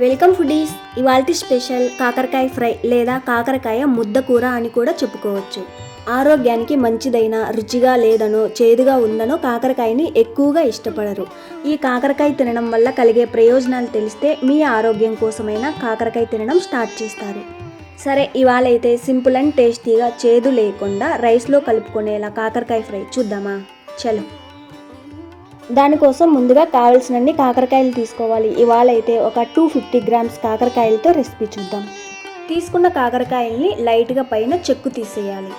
Welcome foodies. ఇవాల్టి special కాకరకాయ fry లేదా కాకరకాయ ముద్ద కూర అని కూడా చెప్పుకోవచ్చు. ఆరోగ్యానికి మంచిదైన రుచిగా లేదనో చేదుగా ఉందనో కాకరకాయని ఎక్కువగా ఇష్టపడరు. ఈ కాకరకాయ తినడం వల్ల కలిగే ప్రయోజనాలు తెలిస్తే మీ ఆరోగ్యం కోసమైనా కాకరకాయ తినడం స్టార్ట్ చేస్తారు. సరే ఇవాళ అయితే సింపుల్ అండ్ టేస్టీగా చేదు లేకుండా రైస్లో కలుపుకునేలా కాకరకాయ ఫ్రై చూద్దామా? చలో. దానికోసం ముందుగా కావలసినన్ని కాకరకాయలు తీసుకోవాలి. ఇవాళ అయితే ఒక టూ ఫిఫ్టీ గ్రామ్స్ కాకరకాయలతో రెసిపీ చూద్దాం. తీసుకున్న కాకరకాయల్ని లైట్గా పైన చెక్కు తీసేయాలి.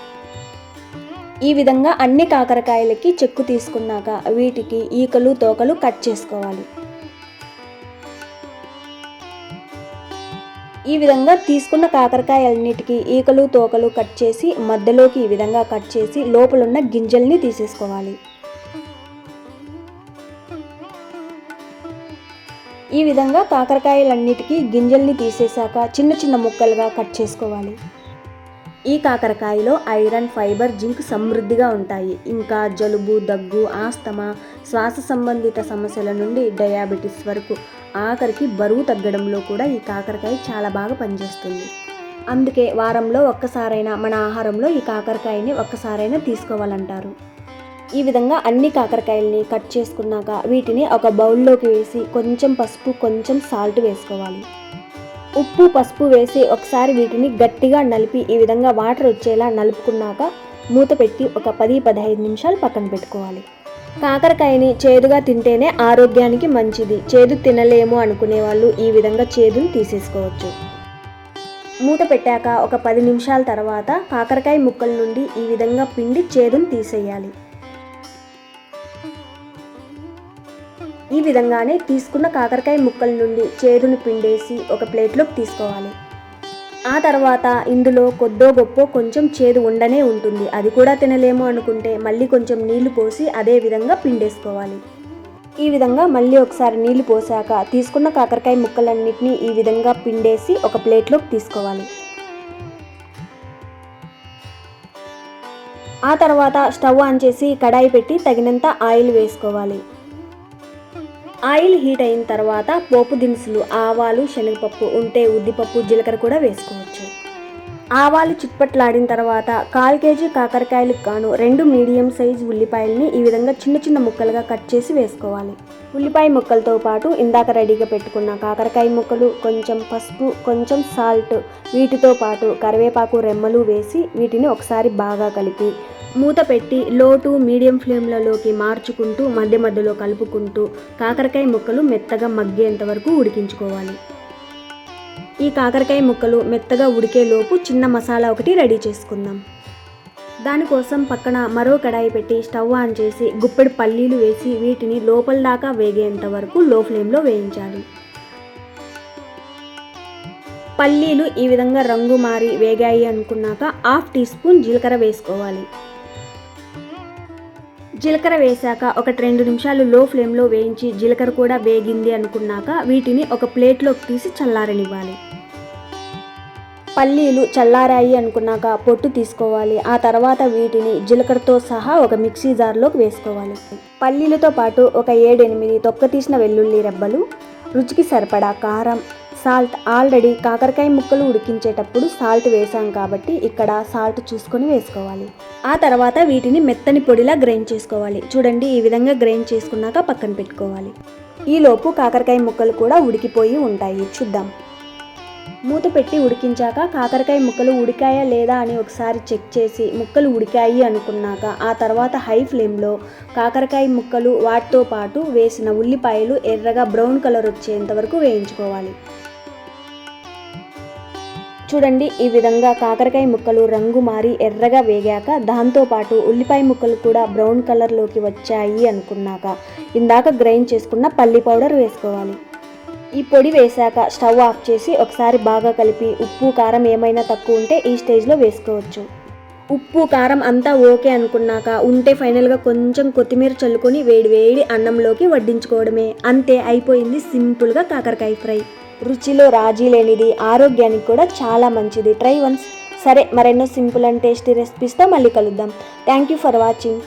ఈ విధంగా అన్ని కాకరకాయలకి చెక్కు తీసుకున్నాక వీటికి ఈకలు తోకలు కట్ చేసుకోవాలి. ఈ విధంగా తీసుకున్న కాకరకాయలన్నిటికీ ఈకలు తోకలు కట్ చేసి మధ్యలోకి ఈ విధంగా కట్ చేసి లోపలున్న గింజల్ని తీసేసుకోవాలి. ఈ విధంగా కాకరకాయలన్నిటికీ గింజల్ని తీసేశాక చిన్న చిన్న ముక్కలుగా కట్ చేసుకోవాలి. ఈ కాకరకాయలో ఐరన్ ఫైబర్ జింక్ సమృద్ధిగా ఉంటాయి. ఇంకా జలుబు దగ్గు ఆస్తమా శ్వాస సంబంధిత సమస్యల నుండి డయాబెటీస్ వరకు ఆఖరికి బరువు తగ్గడంలో కూడా ఈ కాకరకాయ చాలా బాగా పనిచేస్తుంది. అందుకే వారంలో ఒక్కసారైనా మన ఆహారంలో ఈ కాకరకాయని ఒక్కసారైనా తీసుకోవాలంటారు. ఈ విధంగా అన్ని కాకరకాయల్ని కట్ చేసుకున్నాక వీటిని ఒక బౌల్లోకి వేసి కొంచెం పసుపు కొంచెం సాల్ట్ వేసుకోవాలి. ఉప్పు పసుపు వేసి ఒకసారి వీటిని గట్టిగా నలిపి ఈ విధంగా వాటర్ వచ్చేలా నలుపుకున్నాక మూత పెట్టి ఒక పది పదహైదు నిమిషాలు పక్కన పెట్టుకోవాలి. కాకరకాయని చేదుగా తింటేనే ఆరోగ్యానికి మంచిది. చేదు తినలేము అనుకునే వాళ్ళు ఈ విధంగా చేదును తీసేసుకోవచ్చు. మూత పెట్టాక ఒక పది నిమిషాల తర్వాత కాకరకాయ ముక్కల నుండి ఈ విధంగా పిండి చేదును తీసేయాలి. విధంగానే తీసుకున్న కాకరకాయ ముక్కల నుండి చేదును పిండేసి ఒక ప్లేట్లోకి తీసుకోవాలి. ఆ తర్వాత ఇందులో కొద్దో గొప్ప కొంచెం చేదు ఉండనే ఉంటుంది. అది కూడా తినలేము అనుకుంటే మళ్ళీ కొంచెం నీళ్ళు పోసి అదే విధంగా పిండేసుకోవాలి. ఈ విధంగా మళ్ళీ ఒకసారి నీళ్ళు పోసాక తీసుకున్న కాకరకాయ ముక్కలన్నిటినీ ఈ విధంగా పిండేసి ఒక ప్లేట్లోకి తీసుకోవాలి. ఆ తర్వాత స్టవ్ ఆన్ చేసి కడాయి పెట్టి తగినంత ఆయిల్ వేసుకోవాలి. ఆయిల్ హీట్ అయిన తర్వాత పోపు దినుసులు ఆవాలు శనగపప్పు ఉంటే ఉద్దిపప్పు జీలకర్ర కూడా వేసుకోవచ్చు. ఆవాలు చిట్పట్లాడిన తర్వాత కాల్ కేజీ కాకరకాయలకు గాను రెండు మీడియం సైజ్ ఉల్లిపాయలని ఈ విధంగా చిన్న చిన్న ముక్కలుగా కట్ చేసి వేసుకోవాలి. ఉల్లిపాయ ముక్కలతో పాటు ఇందాక రెడీగా పెట్టుకున్న కాకరకాయ ముక్కలు కొంచెం పసుపు కొంచెం సాల్ట్ వీటితో పాటు కరివేపాకు రెమ్మలు వేసి వీటిని ఒకసారి బాగా కలిపి మూత పెట్టి లో టు మీడియం ఫ్లేమ్లలోకి మార్చుకుంటూ మధ్య మధ్యలో కలుపుకుంటూ కాకరకాయ ముక్కలు మెత్తగా మగ్గేంత వరకు ఉడికించుకోవాలి. ఈ కాకరకాయ ముక్కలు మెత్తగా ఉడికేలోపు చిన్న మసాలా ఒకటి రెడీ చేసుకుందాం. దానికోసం పక్కన మరో కడాయి పెట్టి స్టవ్ ఆన్ చేసి గుప్పెడు పల్లీలు వేసి వీటిని లోపల దాకా వేగేంత వరకు లో ఫ్లేమ్లో వేయించాలి. పల్లీలు ఈ విధంగా రంగు మారి వేగాయి అనుకున్నాక హాఫ్ టీ స్పూన్ జీలకర్ర వేసుకోవాలి. జీలకర్ర వేశాక ఒక రెండు నిమిషాలు లో ఫ్లేమ్లో వేయించి జీలకర్ర కూడా వేగింది అనుకున్నాక వీటిని ఒక ప్లేట్లోకి తీసి చల్లారనివ్వాలి. పల్లీలు చల్లారాయి అనుకున్నాక పొట్టు తీసుకోవాలి. ఆ తర్వాత వీటిని జీలకర్రతో సహా ఒక మిక్సీ జార్లోకి వేసుకోవాలి. పల్లీలతో పాటు ఒక ఏడెనిమిది తొక్క తీసిన వెల్లుల్లి రెబ్బలు రుచికి సరిపడా కారం సాల్ట్. ఆల్రెడీ కాకరకాయ ముక్కలు ఉడికించేటప్పుడు సాల్ట్ వేసాం కాబట్టి ఇక్కడ సాల్ట్ చూసుకొని వేసుకోవాలి. ఆ తర్వాత వీటిని మెత్తని పొడిలా గ్రైండ్ చేసుకోవాలి. చూడండి ఈ విధంగా గ్రైండ్ చేసుకున్నాక పక్కన పెట్టుకోవాలి. ఈలోపు కాకరకాయ ముక్కలు కూడా ఉడికిపోయి ఉంటాయి. చూద్దాం. మూత పెట్టి ఉడికించాక కాకరకాయ ముక్కలు ఉడికాయా లేదా అని ఒకసారి చెక్ చేసి ముక్కలు ఉడికాయి అనుకున్నాక ఆ తర్వాత హై ఫ్లేమ్లో కాకరకాయ ముక్కలు వాటితో పాటు వేసిన ఉల్లిపాయలు ఎర్రగా బ్రౌన్ కలర్ వచ్చేంత వరకు వేయించుకోవాలి. చూడండి ఈ విధంగా కాకరకాయ ముక్కలు రంగు మారి ఎర్రగా వేగాక దాంతోపాటు ఉల్లిపాయ ముక్కలు కూడా బ్రౌన్ కలర్లోకి వచ్చాయి అనుకున్నాక ఇందాక గ్రైండ్ చేసుకున్న పల్లి పౌడర్ వేసుకోవాలి. ఈ పొడి వేశాక స్టవ్ ఆఫ్ చేసి ఒకసారి బాగా కలిపి ఉప్పు కారం ఏమైనా తక్కువ ఉంటే ఈ స్టేజ్లో వేసుకోవచ్చు. ఉప్పు కారం అంతా ఓకే అనుకున్నాక ఉంటే ఫైనల్గా కొంచెం కొత్తిమీర చల్లుకొని వేడి వేడి అన్నంలోకి వడ్డించుకోవడమే. అంతే అయిపోయింది సింపుల్గా కాకరకాయ ఫ్రై. రుచిలో రాజీ లేనిది ఆరోగ్యానికి కూడా చాలా మంచిది. ట్రై వన్స్ సరే మరెన్నో సింపుల్ అండ్ టేస్టీ రెసిపీస్తో మళ్ళీ కలుద్దాం. Thank you for watching